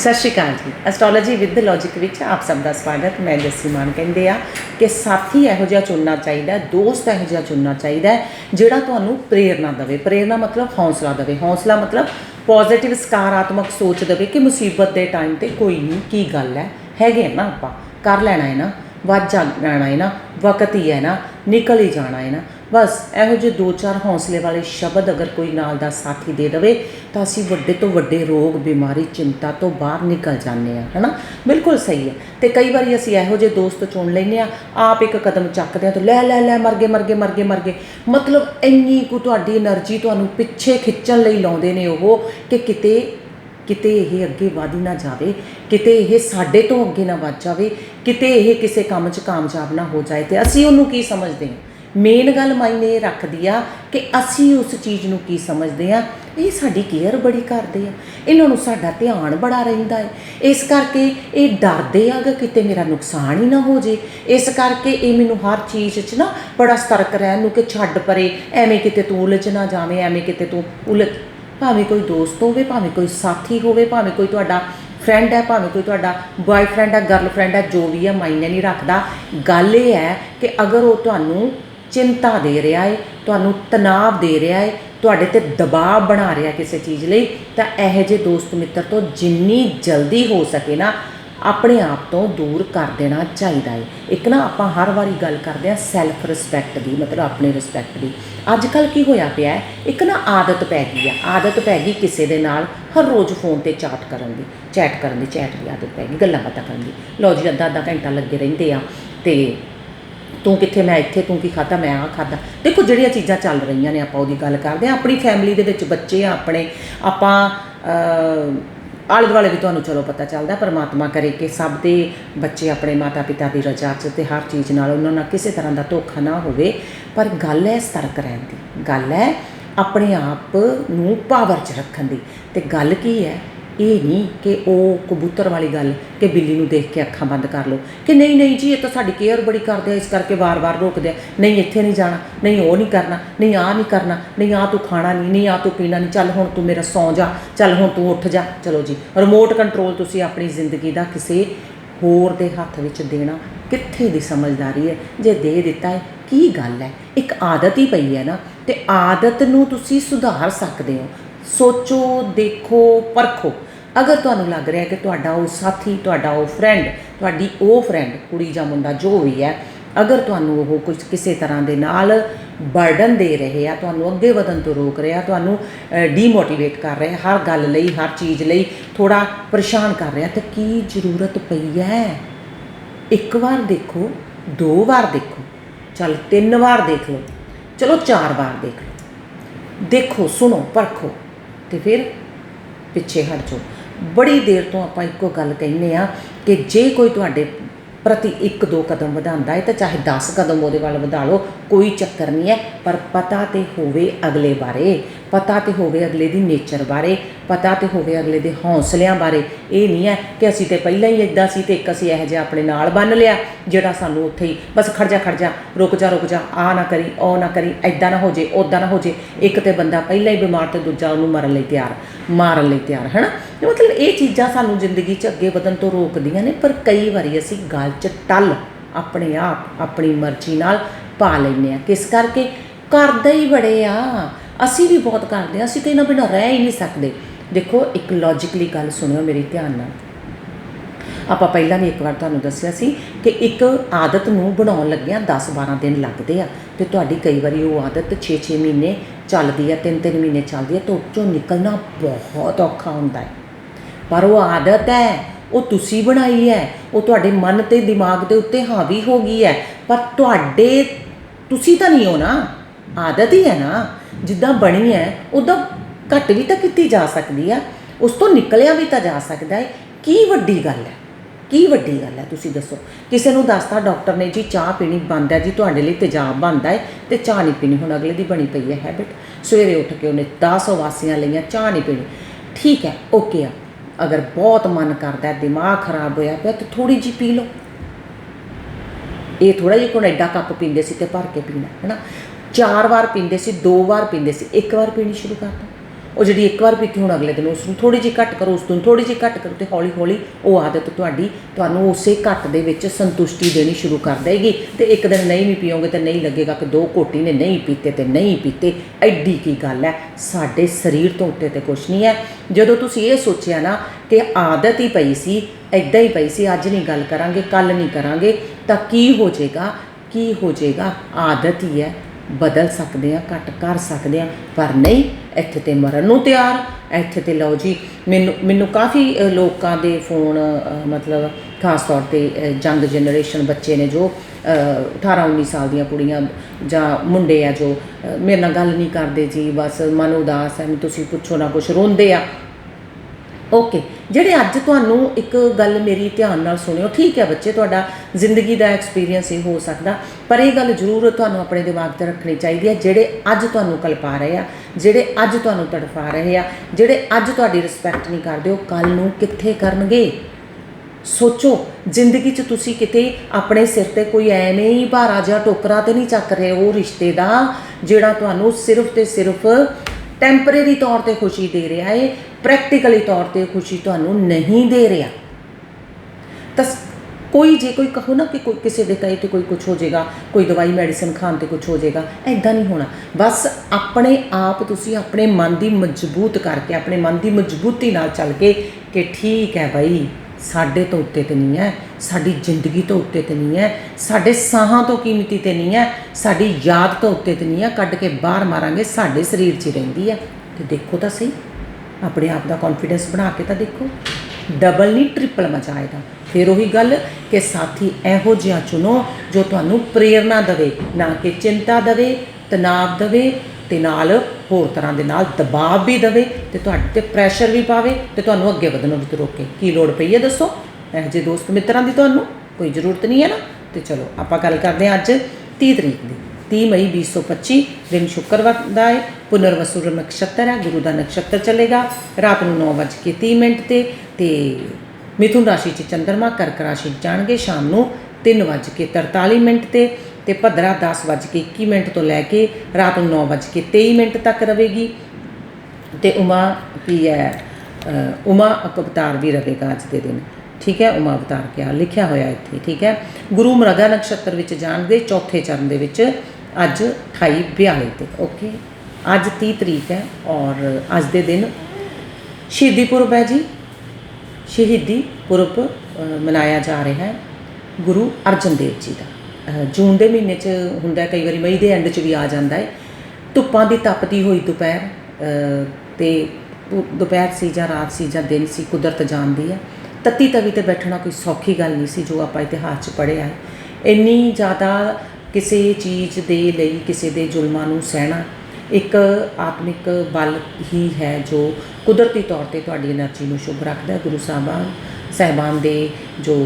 ਸਤਿ ਸ਼੍ਰੀ ਅਕਾਲ ਜੀ। Astrology with logic ਵਿੱਚ ਆਪ ਸਭ ਦਾ ਸਵਾਗਤ। ਮੈਂ ਜੱਸੀ ਮਾਨ ਕਹਿੰਦੇ ਆ ਕਿ ਸਾਥੀ ਇਹੋ ਜਿਹਾ ਚੁਣਨਾ ਚਾਹੀਦਾ, ਦੋਸਤ ਇਹੋ ਜਿਹਾ ਚੁਣਨਾ ਚਾਹੀਦਾ ਜਿਹੜਾ ਤੁਹਾਨੂੰ ਪ੍ਰੇਰਨਾ ਦੇਵੇ। ਪ੍ਰੇਰਨਾ ਮਤਲਬ ਹੌਸਲਾ ਦੇਵੇ। ਹੌਸਲਾ ਮਤਲਬ ਪੋਜ਼ਿਟਿਵ ਸਕਾਰਾਤਮਕ ਸੋਚ ਦੇਵੇ ਕਿ ਮੁਸੀਬਤ ਦੇ ਟਾਈਮ ਤੇ ਕੋਈ ਨਹੀਂ ਕੀ ਗੱਲ ਹੈ? ਹੈਗੇ ਆ ਨਾ ਆਪਾਂ। ਕਰ ਲੈਣਾ ਹੈ ਨਾ। ਵੱਜ ਜਾਣਾ ਹੈ ਨਾ। ਵਕਤ ਹੀ ਹੈ ਨਾ। ਨਿਕਲ ਹੀ ਜਾਣਾ ਹੈ ਨਾ। ਬਸ, ਇਹੋ ਜਿਹੇ ਦੋ ਚਾਰ ਹੌਸਲੇ ਵਾਲੇ ਸ਼ਬਦ ਅਗਰ ਕੋਈ ਨਾਲ ਦਾ ਸਾਥੀ ਦੇ ਦੇਵੇ, ਤਾਂ ਅਸੀਂ ਵੱਡੇ ਤੋਂ ਵੱਡੇ ਰੋਗ, ਬਿਮਾਰੀ, ਚਿੰਤਾ ਤੋਂ ਬਾਹਰ ਨਿਕਲ ਜਾਂਦੇ ਆ ਹਨਾ? ਬਿਲਕੁਲ ਸਹੀ ਹੈ। ਤੇ ਕਈ ਵਾਰੀ ਅਸੀਂ ਇਹੋ ਜਿਹੇ ਦੋਸਤ ਚੁਣ ਲੈਨੇ ਆ ਆਪ ਇੱਕ ਕਦਮ ਚੱਕਦੇ ਆ ਤੇ ਲੈ ਲੈ ਲੈ, ਮਰ ਗਏ ਮਰ ਗਏ ਮਰ ਗਏ ਮਰ ਗਏ। ਮਤਲਬ ਇੰਨੀ ਕੁ ਤੁਹਾਡੀ એનર્ਜੀ ਤੁਹਾਨੂੰ ਪਿੱਛੇ ਖਿੱਚਣ ਲਈ ਲਾਉਂਦੇ ਨੇ ਉਹ ਕਿ ਕਿਤੇ ਕਿਤੇ ਇਹ ਅੱਗੇ ਵਧ ਨਾ ਜਾਵੇ, ਕਿਤੇ ਇਹ ਸਾਡੇ ਤੋਂ ਅੱਗੇ ਨਾ ਵਧ ਜਾਵੇ, ਕਿਤੇ ਇਹ ਕਿਸੇ ਕੰਮ 'ਚ ਕਾਮਯਾਬ ਨਾ ਹੋ ਜਾਏ। ਤੇ ਅਸੀਂ ਉਹਨੂੰ ਕੀ ਸਮਝਦੇ ਹਾਂ? ਮੇਨ ਗੱਲ ਮਾਇਨੇ ਇਹ ਰੱਖਦੀ ਆ ਕਿ ਅਸੀਂ ਉਸ ਚੀਜ਼ ਨੂੰ ਕੀ ਸਮਝਦੇ ਆ? ਇਹ ਸਾਡੀ ਕੇਅਰ ਬੜੀ ਕਰਦੇ ਆ। ਇਹਨਾਂ ਨੂੰ ਸਾਡਾ ਧਿਆਨ ਬੜਾ ਰਹਿੰਦਾ ਹੈ ਇਸ ਕਰਕੇ ਇਹ ਡਰਦੇ ਆ ਕਿ ਕਿਤੇ ਮੇਰਾ ਨੁਕਸਾਨ ਹੀ ਨਾ ਹੋ ਜੇ। ਇਸ ਕਰਕੇ ਇਹ ਮੈਨੂੰ ਹਰ ਚੀਜ਼ 'ਚ ਨਾ ਬੜਾ ਸਤਰਕ ਰਹਿਣ ਨੂੰ ਕਿ ਛੱਡ ਪਰੇ, ਐਵੇਂ ਕਿਤੇ ਤੂੰ ਉਲਝ ਨਾ ਜਾਵੇਂ, ਐਵੇਂ ਕਿਤੇ ਤੂੰ ਉਲਝ। ਭਾਵੇਂ ਕੋਈ ਦੋਸਤ ਹੋਵੇ, ਭਾਵੇਂ ਕੋਈ ਸਾਥੀ ਹੋਵੇ, ਭਾਵੇਂ ਕੋਈ ਤੁਹਾਡਾ ਫਰੈਂਡ ਹੈ, ਭਾਵੇਂ ਕੋਈ ਤੁਹਾਡਾ ਬॉयਫ੍ਰੈਂਡ ਹੈ ਗਰਲਫ੍ਰੈਂਡ ਹੈ, ਜੋ ਵੀ ਹੈ, ਮਾਇਨੇ ਨਹੀਂ ਰੱਖਦਾ। ਗੱਲ ਇਹ ਹੈ ਕਿ ਅਗਰ ਉਹ ਤੁਹਾਨੂੰ ਚਿੰਤਾ ਦੇ ਰਿਹਾ ਹੈ ਤੁਹਾਨੂੰ ਤਣਾਅ ਦੇ ਰਿਹਾ ਹੈ ਤੁਹਾਡੇ ਤੇ ਦਬਾਅ ਬਣਾ ਰਿਹਾ ਕਿਸੇ ਚੀਜ਼ ਲਈ, ਤਾਂ ਇਹੋ ਜਿਹੇ ਦੋਸਤ ਮਿੱਤਰ ਤੋਂ ਜਿੰਨੀ ਜਲਦੀ ਹੋ ਸਕੇ ਨਾ, ਆਪਣੇ ਆਪ ਤੋਂ ਦੂਰ ਕਰ ਦੇਣਾ ਚਾਹੀਦਾ ਹੈ ਇੱਕ ਨਾ ਆਪਾਂ ਹਰ ਵਾਰੀ ਗੱਲ ਕਰਦੇ ਆ ਸੈਲਫ ਰਿਸਪੈਕਟ ਦੀ, ਮਤਲਬ ਆਪਣੇ ਰਿਸਪੈਕਟ ਦੀ। ਅੱਜ ਕੱਲ ਕੀ ਹੋਇਆ ਪਿਆ ਹੈ ਇੱਕ ਨਾ ਆਦਤ ਪੈ ਗਈ ਆ, ਆਦਤ ਪੈ ਗਈ ਕਿਸੇ ਦੇ ਨਾਲ ਹਰ ਰੋਜ਼ ਫੋਨ ਤੇ ਚਾਟ ਕਰਨ ਦੀ ਚੈਟ ਕਰਨ ਦੀ ਚੈਟ ਦੀ ਆਦਤ ਪੈ ਗਈ, ਗੱਲਾਂ ਬਾਤਾਂ ਕਰਨ ਦੀ। ਲਓ ਜੀ ਅੱਧਾ ਅੱਧਾ ਘੰਟਾ ਲੱਗੇ ਰਹਿੰਦੇ ਆ, ਤੇ ਤੂੰ ਕਿੱਥੇ, ਮੈਂ ਇੱਥੇ, ਤੂੰ ਕੀ ਖਾਦਾ ਮੈਂ ਆ ਖਾਦਾ ਦੇਖੋ ਜਿਹੜੀਆਂ ਚੀਜ਼ਾਂ ਚੱਲ ਰਹੀਆਂ ਨੇ ਆਪਾਂ ਉਹਦੀ ਗੱਲ ਕਰਦੇ ਆ ਆਪਣੀ ਫੈਮਿਲੀ ਦੇ ਵਿੱਚ ਬੱਚੇ ਆ, ਆਪਣੇ, ਆਪਾਂ ਆਲੇ ਦੁਆਲੇ ਵੀ ਤੁਹਾਨੂੰ ਚਲੋ ਪਤਾ ਚੱਲਦਾ, ਪਰਮਾਤਮਾ ਕਰੇ ਕਿ ਸਭ ਦੇ ਬੱਚੇ ਆਪਣੇ ਮਾਤਾ ਪਿਤਾ ਦੀ ਰਜ਼ਾ 'ਚ ਤੇ ਹਰ ਚੀਜ਼ ਨਾਲ ਉਹਨਾਂ ਨਾਲ ਕਿਸੇ ਤਰ੍ਹਾਂ ਦਾ ਧੋਖਾ ਨਾ ਹੋਵੇ। ਪਰ ਗੱਲ ਹੈ ਸਤਰਕ ਰਹਿਣ ਦੀ। ਗੱਲ ਹੈ ਆਪਣੇ ਆਪ ਨੂੰ ਪਾਵਰ 'ਚ ਰੱਖਣ ਦੀ। ਤੇ ਗੱਲ ਕੀ ਹੈ? ਇਹ ਨਹੀਂ ਕਿ ਉਹ ਕਬੂਤਰ ਵਾਲੀ ਗੱਲ ਕਿ ਬਿੱਲੀ ਨੂੰ ਦੇਖ ਕੇ ਅੱਖਾਂ ਬੰਦ ਕਰ ਲਓ ਕਿ ਨਹੀਂ ਨਹੀਂ ਜੀ, ਇਹ ਤਾਂ ਸਾਡੀ ਕੇਅਰ ਬੜੀ ਕਰਦੇ ਆ, ਇਸ ਕਰਕੇ ਵਾਰ-ਵਾਰ ਰੋਕਦੇ ਆ। ਨਹੀਂ, ਇੱਥੇ ਨਹੀਂ ਜਾਣਾ, ਨਹੀਂ ਉਹ ਨਹੀਂ ਕਰਨਾ, ਨਹੀਂ ਆਹ ਨਹੀਂ ਕਰਨਾ, ਨਹੀਂ ਆਹ ਤੂੰ ਖਾਣਾ ਨਹੀਂ ਨਹੀਂ ਆਹ ਤੂੰ ਪੀਣਾ ਨਹੀਂ, ਚੱਲ ਹੁਣ ਤੂੰ ਮੇਰਾ ਸੌਂ ਜਾ, ਚੱਲ ਹੁਣ ਤੂੰ ਉੱਠ ਜਾ। ਚਲੋ ਜੀ ਰਿਮੋਟ ਕੰਟਰੋਲ ਤੁਸੀਂ ਆਪਣੀ ਜ਼ਿੰਦਗੀ ਦਾ ਕਿਸੇ ਹੋਰ ਦੇ ਹੱਥ ਵਿੱਚ ਦੇਣਾ ਕਿੱਥੇ ਦੀ ਸਮਝਦਾਰੀ ਹੈ? ਜੇ ਦੇ ਦਿੱਤਾ ਹੈ, ਕੀ ਗੱਲ ਹੈ? ਇੱਕ ਆਦਤ ਹੀ ਪਈ ਹੈ ਨਾ, ਤੇ ਆਦਤ ਨੂੰ ਤੁਸੀਂ ਸੁਧਾਰ ਸਕਦੇ ਹੋ। ਸੋਚੋ, ਦੇਖੋ, ਪਰਖੋ। ਅਗਰ ਤੁਹਾਨੂੰ ਲੱਗ ਰਿਹਾ ਕਿ ਤੁਹਾਡਾ ਉਹ ਸਾਥੀ, ਤੁਹਾਡਾ ਉਹ ਫਰੈਂਡ ਤੁਹਾਡੀ ਉਹ ਫਰੈਂਡ ਕੁੜੀ ਜਾਂ ਮੁੰਡਾ ਜੋ ਵੀ ਹੈ, ਅਗਰ ਤੁਹਾਨੂੰ ਉਹ ਕੁਝ ਕਿਸੇ ਤਰ੍ਹਾਂ ਦੇ ਨਾਲ ਬਰਡਨ ਦੇ ਰਹੇ ਆ, ਤੁਹਾਨੂੰ ਅੱਗੇ ਵਧਣ ਤੋਂ ਰੋਕ ਰਿਹਾ ਤੁਹਾਨੂੰ ਡੀਮੋਟੀਵੇਟ ਕਰ ਰਿਹਾ ਹਰ ਗੱਲ ਲਈ, ਹਰ ਚੀਜ਼ ਲਈ ਥੋੜਾ ਪਰੇਸ਼ਾਨ ਕਰ ਰਿਹਾ ਤੇ ਕੀ ਜ਼ਰੂਰਤ ਪਈ ਹੈ? ਇੱਕ ਵਾਰ ਦੇਖੋ, ਦੋ ਵਾਰ ਦੇਖੋ, ਚੱਲ ਤਿੰਨ ਵਾਰ ਦੇਖ ਲਓ, ਚਲੋ ਚਾਰ ਵਾਰ ਦੇਖ ਲਓ। ਦੇਖੋ, ਸੁਣੋ, ਪਰਖੋ, ਤੇ ਫਿਰ ਪਿੱਛੇ ਹਟ ਜਾਓ। ਬੜੀ ਦੇਰ ਤੋਂ ਆਪਾਂ ਇੱਕੋ ਗੱਲ ਕਹਿੰਦੇ ਆ ਕਿ ਜੇ ਕੋਈ ਤੁਹਾਡੇ ਪ੍ਰਤੀ ਇੱਕ ਦੋ ਕਦਮ ਵਧਾਉਂਦਾ ਹੈ ਤਾਂ ਚਾਹੇ 10 ਕਦਮ ਉਹਦੇ ਵੱਲ ਵਧਾ ਲਓ, ਕੋਈ ਚੱਕਰ ਨਹੀਂ ਹੈ, ਪਰ ਪਤਾ ਤੇ ਹੋਵੇ ਅਗਲੇ ਬਾਰੇ। ਪਤਾ ਤੇ ਹੋਵੇ ਅਗਲੇ ਦੀ ਨੇਚਰ ਬਾਰੇ, ਪਤਾ ਤੇ ਹੋਵੇ ਅਗਲੇ ਦੇ ਹੌਸਲਿਆਂ ਬਾਰੇ। ਇਹ ਨਹੀਂ ਹੈ ਕਿ ਅਸੀਂ ਤੇ ਪਹਿਲਾਂ ਹੀ ਇਦਾਂ ਸੀ ਤੇ ਇੱਕ ਅਸੀਂ ਇਹੋ ਜਿਹਾ ਆਪਣੇ ਨਾਲ ਬੰਨ ਲਿਆ, ਜਿਹੜਾ ਸਾਨੂੰ ਉੱਥੇ ਹੀ ਬਸ ਖੜ ਜਾ ਖੜ ਜਾ, ਰੁਕ ਜਾ ਰੁਕ ਜਾ ਆ ਨਾ ਕਰੀ, ਉਹ ਨਾ ਕਰੀ ਐਦਾਂ ਨਾ ਹੋ ਜੇ ਉਦਾਂ ਨਾ ਹੋ ਜੇ। ਇੱਕ ਤੇ ਬੰਦਾ ਪਹਿਲਾਂ ਹੀ ਬਿਮਾਰ ਤੇ ਦੂਜਾ ਉਹਨੂੰ ਮਰਨ ਲਈ ਤਿਆਰ, ਮਾਰਨ ਲਈ ਤਿਆਰ ਹੈ ਨਾ ਮਤਲਬ ਇਹ ਚੀਜ਼ਾਂ ਸਾਨੂੰ ਜ਼ਿੰਦਗੀ 'ਚ ਅੱਗੇ ਵਧਣ ਤੋਂ ਰੋਕਦੀਆਂ ਨੇ, ਪਰ ਕਈ ਵਾਰੀ ਅਸੀਂ ਗੱਲ 'ਚ ਟੱਲ ਆਪਣੇ ਆਪ, ਆਪਣੀ ਮਰਜ਼ੀ ਨਾਲ ਪਾ ਲੈਂਦੇ ਆ ਕਿਸ ਕਰਕੇ? ਕਰਦੇ ਹੀ ਬੜੇ ਆ। ਅਸੀਂ ਵੀ ਬਹੁਤ ਕਰਦੇ ਹਾਂ, ਅਸੀਂ ਤਾਂ ਇਹਨਾਂ ਬਿਨਾਂ ਰਹਿ ਹੀ ਨਹੀਂ ਸਕਦੇ। ਦੇਖੋ, ਇੱਕ ਲੌਜੀਕਲੀ ਗੱਲ ਸੁਣਿਓ ਮੇਰੇ ਧਿਆਨ ਨਾਲ। ਆਪਾਂ ਪਹਿਲਾਂ ਵੀ ਇੱਕ ਵਾਰ ਤੁਹਾਨੂੰ ਦੱਸਿਆ ਸੀ ਕਿ ਇੱਕ ਆਦਤ ਨੂੰ ਬਣਾਉਣ ਲੱਗਿਆਂ 10-12 ਦਿਨ ਲੱਗਦੇ ਆ ਤੇ ਤੁਹਾਡੀ ਕਈ ਵਾਰੀ ਉਹ ਆਦਤ 6-6 ਮਹੀਨੇ ਚੱਲਦੀ ਆ 3-3 ਮਹੀਨੇ ਚੱਲਦੀ ਆ ਤਾਂ ਉਹ ਨਿਕਲਣਾ ਬਹੁਤ ਔਖਾ ਹੁੰਦਾ ਹੈ। ਪਰ ਉਹ ਆਦਤ ਹੈ, ਉਹ ਤੁਸੀਂ ਬਣਾਈ ਹੈ, ਉਹ ਤੁਹਾਡੇ ਮਨ ਤੇ ਦਿਮਾਗ ਦੇ ਉੱਤੇ ਹਾਵੀ ਹੋ ਗਈ ਹੈ, ਪਰ ਤੁਹਾਡੇ ਤੁਸੀਂ ਤਾਂ ਨਹੀਂ ਹੋ ਨਾ। ਆਦਤ ਹੀ ਹੈ ਨਾ, ਜਿੱਦਾਂ ਬਣੀ ਹੈ, ਉਦਾਂ ਘੱਟ ਵੀ ਤਾਂ ਕੀਤੀ ਜਾ ਸਕਦੀ ਆ, ਉਸ ਤੋਂ ਨਿਕਲਿਆ ਵੀ ਤਾਂ ਜਾ ਸਕਦਾ ਹੈ। ਕੀ ਵੱਡੀ ਗੱਲ ਹੈ? ਕੀ ਵੱਡੀ ਗੱਲ ਹੈ, ਤੁਸੀਂ ਦੱਸੋ। ਕਿਸੇ ਨੂੰ ਦੱਸਤਾ ਡਾਕਟਰ ਨੇ, ਜੀ, ਚਾਹ ਪੀਣੀ ਬੰਦ ਹੈ ਜੀ, ਤੁਹਾਡੇ ਲਈ ਤੇਜ਼ਾਬ ਬਣਦਾ ਹੈ ਤੇ ਚਾਹ ਨਹੀਂ ਪੀਣੀ, ਹੁਣ ਅਗਲੇ ਦੀ ਬਣੀ ਪਈ ਹੈ ਹੈਬਿਟ ਸਵੇਰੇ ਉੱਠ ਕੇ ਉਹਨੇ 10 ਵਾਸੀਆਂ ਲਈਆਂ, ਚਾਹ ਨਹੀਂ ਪੀਣੀ। ਠੀਕ ਹੈ, ਓਕੇ ਆ। ਅਗਰ ਬਹੁਤ ਮਨ ਕਰਦਾ ਦਿਮਾਗ ਖਰਾਬ ਹੋਇਆ ਪਿਆ, ਤੇ ਥੋੜੀ ਜੀ ਪੀ ਲਓ। ਇਹ ਥੋੜਾ ਜਿਹਾ ਕੋਣ ਐਡਾ ਕੱਪ ਪੀਂਦੇ ਸੀ ਤੇ ਭਰ ਕੇ ਪੀਣਾ, ਹੈਨਾ? ਚਾਰ ਵਾਰ ਪੀਂਦੇ ਸੀ, ਦੋ ਵਾਰ ਪੀਂਦੇ ਸੀ, ਇੱਕ ਵਾਰ ਪੀਣੀ ਸ਼ੁਰੂ ਕਰ ਕਰਤਾ ਉਹ ਜਿਹੜੀ ਇੱਕ ਵਾਰ ਪੀਤੀ, ਹੁਣ ਅਗਲੇ ਦਿਨ ਉਸ ਨੂੰ ਥੋੜੀ ਜਿਹੀ ਘੱਟ ਕਰੋ, ਉਸ ਤੋਂ ਥੋੜੀ ਜਿਹੀ ਘੱਟ ਕਰੋ ਤੇ ਹੌਲੀ ਹੌਲੀ ਉਹ ਆਦਤ ਤੁਹਾਡੀ, ਤੁਹਾਨੂੰ ਉਸੇ ਘੱਟ ਦੇ ਵਿੱਚ ਸੰਤੁਸ਼ਟੀ ਦੇਣੀ ਸ਼ੁਰੂ ਕਰ ਦੇਗੀ ਤੇ ਇੱਕ ਦਿਨ ਨਹੀਂ ਵੀ ਪੀਓਗੇ ਤੇ ਨਹੀਂ ਲੱਗੇਗਾ ਕਿ ਦੋ ਕੋਟੀ ਨੇ ਨਹੀਂ ਪੀਤੇ ਤੇ ਨਹੀਂ ਪੀਤੇ। ਐਡੀ ਕੀ ਗੱਲ ਹੈ? ਸਾਡੇ ਸਰੀਰ ਤੋਂ ਉੱਤੇ ਤੇ ਕੁਝ ਨਹੀਂ ਹੈ। ਜਦੋਂ ਤੁਸੀਂ ਇਹ ਸੋਚਿਆ ਨਾ ਕਿ ਆਦਤ ਹੀ ਪਈ ਸੀ ਐਦਾਂ ਹੀ ਪਈ ਸੀ, ਅੱਜ ਨਹੀਂ ਗੱਲ ਕਰਾਂਗੇ ਕੱਲ ਨਹੀਂ ਕਰਾਂਗੇ, ਤਾਂ ਕੀ ਹੋ ਜਾਏਗਾ? ਕੀ ਹੋ ਜਾਏਗਾ? ਆਦਤ ਹੀ ਹੈ। ਬਦਲ ਸਕਦੇ ਆ ਘੱਟ ਕਰ ਸਕਦੇ ਆ ਪਰ ਨਹੀਂ ਇੱਥੇ ਤੇ ਮਰਨ ਨੂੰ ਤਿਆਰ ਇੱਥੇ ਤੇ ਲਓ ਜੀ ਮੈਨੂੰ ਮੈਨੂੰ ਕਾਫੀ ਲੋਕਾਂ ਦੇ ਫੋਨ ਮਤਲਬ ਖਾਸ ਤੌਰ ਤੇ ਜੰਗ ਜਨਰੇਸ਼ਨ ਬੱਚੇ ਨੇ ਜੋ ਅ, 18 19 ਸਾਲ ਦੀਆਂ ਕੁੜੀਆਂ ਜਾਂ ਮੁੰਡੇ ਆ ਜੋ ਮੇਰੇ ਨਾਲ ਗੱਲ ਨਹੀਂ ਕਰਦੇ ਜੀ ਬਸ ਮਨ ਉਦਾਸ ਹੈ ਤੁਸੀਂ ਪੁੱਛੋ ਨਾ ਕੁਛ ਰੋਂਦੇ ਆ। ਓਕੇ ਜਿਹੜੇ ਅੱਜ ਤੁਹਾਨੂੰ ਇੱਕ ਗੱਲ ਮੇਰੀ ਧਿਆਨ ਨਾਲ ਸੁਣਿਓ, ਠੀਕ ਹੈ ਬੱਚੇ, ਤੁਹਾਡਾ ਜ਼ਿੰਦਗੀ ਦਾ ਐਕਸਪੀਰੀਅੰਸ ਇਹ ਹੋ ਸਕਦਾ, ਪਰ ਇਹ ਗੱਲ ਜ਼ਰੂਰ ਤੁਹਾਨੂੰ ਆਪਣੇ ਦਿਮਾਗ 'ਤੇ ਰੱਖਣੀ ਚਾਹੀਦੀ ਹੈ, ਜਿਹੜੇ ਅੱਜ ਤੁਹਾਨੂੰ ਕਲਪਾ ਰਹੇ ਆ, ਜਿਹੜੇ ਅੱਜ ਤੁਹਾਨੂੰ ਤੜਫਾ ਰਹੇ ਆ, ਜਿਹੜੇ ਅੱਜ ਤੁਹਾਡੀ ਰਿਸਪੈਕਟ ਨਹੀਂ ਕਰਦੇ, ਉਹ ਕੱਲ ਨੂੰ ਕਿੱਥੇ ਕਰਨਗੇ? ਸੋਚੋ, ਜ਼ਿੰਦਗੀ 'ਚ ਤੁਸੀਂ ਕਿਤੇ ਆਪਣੇ ਸਿਰ ਤੇ ਕੋਈ ਐਵੇਂ ਹੀ ਭਾਰਾ ਜਿਹਾ ਟੋਕਰਾ ਤੇ ਨਹੀਂ ਚੱਕ ਰਹੇ ਉਹ ਰਿਸ਼ਤੇ ਦਾ, ਜਿਹੜਾ ਤੁਹਾਨੂੰ ਸਿਰਫ ਤੇ ਸਿਰਫ ਟੈਂਪਰੇਰੀ ਤੌਰ ਤੇ ਖੁਸ਼ੀ ਦੇ ਰਿਹਾ ਏ ਪ੍ਰੈਕਟੀਕਲੀ ਤੌਰ ਤੇ ਖੁਸ਼ੀ ਤੁਹਾਨੂੰ ਨਹੀਂ ਦੇ ਰਿਹਾ। ਤਾਂ ਕੋਈ ਜੇ ਕੋਈ ਕਹੋ ਨਾ ਕਿ ਕੋਈ ਕਿਸੇ ਦੇ ਕਹੇ ਤੇ ਕੋਈ ਕੁਝ ਹੋ ਜਾਏਗਾ, ਕੋਈ ਦਵਾਈ ਮੈਡੀਸਨ ਖਾਣ ਤੇ ਕੁਝ ਹੋ ਜਾਏਗਾ ਐਦਾਂ ਨਹੀਂ ਹੋਣਾ। ਬਸ ਆਪਣੇ ਆਪ ਤੁਸੀਂ ਆਪਣੇ ਮਨ ਦੀ ਮਜ਼ਬੂਤ ਕਰਕੇ, ਆਪਣੇ ਮਨ ਦੀ ਮਜ਼ਬੂਤੀ ਨਾਲ ਚੱਲ ਕੇ ਕਿ ਠੀਕ ਹੈ ਬਾਈ, ਸਾਡੇ ਤੋਂ ਉੱਤੇ ਤੇ ਨਹੀਂ ਹੈ, ਸਾਡੀ ਜ਼ਿੰਦਗੀ ਤੋਂ ਉੱਤੇ ਤੇ ਨਹੀਂ ਹੈ, ਸਾਡੇ ਸਾਹਾਂ ਤੋਂ ਕੀਮਤੀ ਤੇ ਨਹੀਂ ਹੈ, ਸਾਡੀ ਯਾਦ ਤੋਂ ਉੱਤੇ ਤੇ ਨਹੀਂ ਹੈ, ਕੱਢ ਕੇ ਬਾਹਰ ਮਾਰਾਂਗੇ, ਸਾਡੇ ਸਰੀਰ 'ਚ ਰਹਿੰਦੀ ਹੈ। ਤੇ ਦੇਖੋ ਤਾਂ ਸਹੀ। ਆਪਣੇ ਆਪ ਦਾ ਕੌਨਫੀਡੈਂਸ ਬਣਾ ਕੇ ਤਾਂ ਦੇਖੋ। ਡਬਲ ਨਹੀਂ ਟ੍ਰਿਪਲ ਮਜ਼ਾ ਆਏਗਾ। ਫਿਰ ਉਹੀ ਗੱਲ ਕਿ ਸਾਥੀ ਇਹੋ ਜਿਹਾ ਚੁਣੋ ਜੋ ਤੁਹਾਨੂੰ ਪ੍ਰੇਰਣਾ ਦੇਵੇ, ਨਾ ਕਿ ਚਿੰਤਾ ਦੇਵੇ, ਤਣਾਅ ਦੇਵੇ ਤੇ ਨਾਲ ਹੋਰ ਤਰ੍ਹਾਂ ਦੇ ਨਾਲ ਦਬਾਅ ਵੀ ਦੇਵੇ ਤੇ ਤੁਹਾਡੇ ਤੇ ਪ੍ਰੈਸ਼ਰ ਵੀ ਪਾਵੇ ਤੇ ਤੁਹਾਨੂੰ ਅੱਗੇ ਵਧਣ ਵੀ ਰੋਕੇ। ਕੀ ਲੋੜ ਪਈ ਹੈ ਦੱਸੋ? ਇਹੋ ਜਿਹੇ ਦੋਸਤ ਮਿੱਤਰਾਂ ਦੀ ਤੁਹਾਨੂੰ ਕੋਈ ਜ਼ਰੂਰਤ ਨਹੀਂ ਹੈ ਨਾ? ਤੇ ਚਲੋ, ਆਪਾਂ ਗੱਲ ਕਰਦੇ ਹਾਂ ਅੱਜ 30 ਤਰੀਕ ਦੀ। 30 ਮਈ 2025 ਦਿਨ ਸ਼ੁੱਕਰਵਾਰ ਦਾ ਹੈ, ਪੁਨਰਵਸੂ ਨਕਸ਼ਤਰ ਹੈ, ਗੁਰੂ ਦਾ ਨਕਸ਼ਤਰ ਚੱਲੇਗਾ, ਰਾਤ ਨੂੰ 9:30 ਮਿੰਟ ਤੇ ਤੇ ਮਿਥੁਨ ਰਾਸ਼ੀ 'ਚ ਚੰਦਰਮਾ, ਕਰਕ ਰਾਸ਼ੀ 'ਚ ਜਾਣਗੇ, ਸ਼ਾਮ ਨੂੰ 3:43 ਮਿੰਟ ਤੇ ਤੇ ਭਦਰਾ 10:21 ਮਿੰਟ ਤੋਂ ਲੈ ਕੇ ਰਾਤ ਨੂੰ 9:23 ਮਿੰਟ ਤੱਕ ਰਹੇਗੀ। ਤੇ ਉਮਾ ਕੀ ਹੈ ਉਮਾ ਅਵਤਾਰ ਵੀ ਰਹੇਗਾ ਅੱਜ ਦੇ ਦਿਨ। ਠੀਕ ਹੈ, ਉਮਾ ਅਵਤਾਰ ਕਿਹਾ ਲਿਖਿਆ ਹੋਇਆ ਇੱਥੇ, ਠੀਕ ਹੈ। ਗੁਰੂ ਮ੍ਰਗਾ ਨਕਸ਼ਤਰ ਵਿੱਚ ਜਾਣਗੇ, ਚੌਥੇ ਚਰਨ ਦੇ ਵਿੱਚ ਅੱਜ 28 42 ਤੇ ਓਕੇ ਅੱਜ 30 ਤਰੀਕ ਹੈ ਔਰ ਅੱਜ ਦੇ ਦਿਨ ਸ਼ਹੀਦੀ ਪੁਰਬ ਹੈ ਜੀ। ਸ਼ਹੀਦੀ ਪੁਰਬ ਮਨਾਇਆ ਜਾ ਰਿਹਾ ਹੈ ਗੁਰੂ ਅਰਜਨ ਦੇਵ ਜੀ ਦਾ। ਜੂਨ ਦੇ ਮਹੀਨੇ 'ਚ ਹੁੰਦਾ ਕਈ ਵਾਰੀ ਮਈ ਦੇ ਐਂਡ 'ਚ ਵੀ ਆ ਜਾਂਦਾ ਹੈ। ਧੁੱਪਾਂ ਦੀ ਤਪਦੀ ਹੋਈ ਦੁਪਹਿਰ ਅ, ਤੇ ਦੁਪਹਿਰ ਸੀ ਜਾਂ ਰਾਤ ਸੀ ਜਾਂ ਦਿਨ ਸੀ ਕੁਦਰਤ ਜਾਣਦੀ ਹੈ। ਤੱਤੀ ਤਵੀ ਤੇ ਬੈਠਣਾ ਕੋਈ ਸੌਖੀ ਗੱਲ ਨਹੀਂ ਸੀ ਜੋ ਆਪਾਂ ਇਤਿਹਾਸ 'ਚ ਪੜ੍ਹਿਆ ਹੈ। ਇੰਨੀ ਜ਼ਿਆਦਾ ਕਿਸੇ ਚੀਜ਼ ਦੇ ਲਈ ਕਿਸੇ ਦੇ ਜ਼ੁਲਮਾਂ ਨੂੰ ਸਹਿਣਾ ਇੱਕ ਆਤਮਿਕ ਬਲ ਹੀ ਹੈ ਜੋ ਕੁਦਰਤੀ ਤੌਰ ਤੇ ਤੁਹਾਡੀ એનર્ਜੀ ਨੂੰ ਸ਼ੁਭ ਰੱਖਦਾ ਗੁਰੂ ਸਾਹਿਬਾਨ ਸਹਿਬਾਨ ਦੇ ਜੋ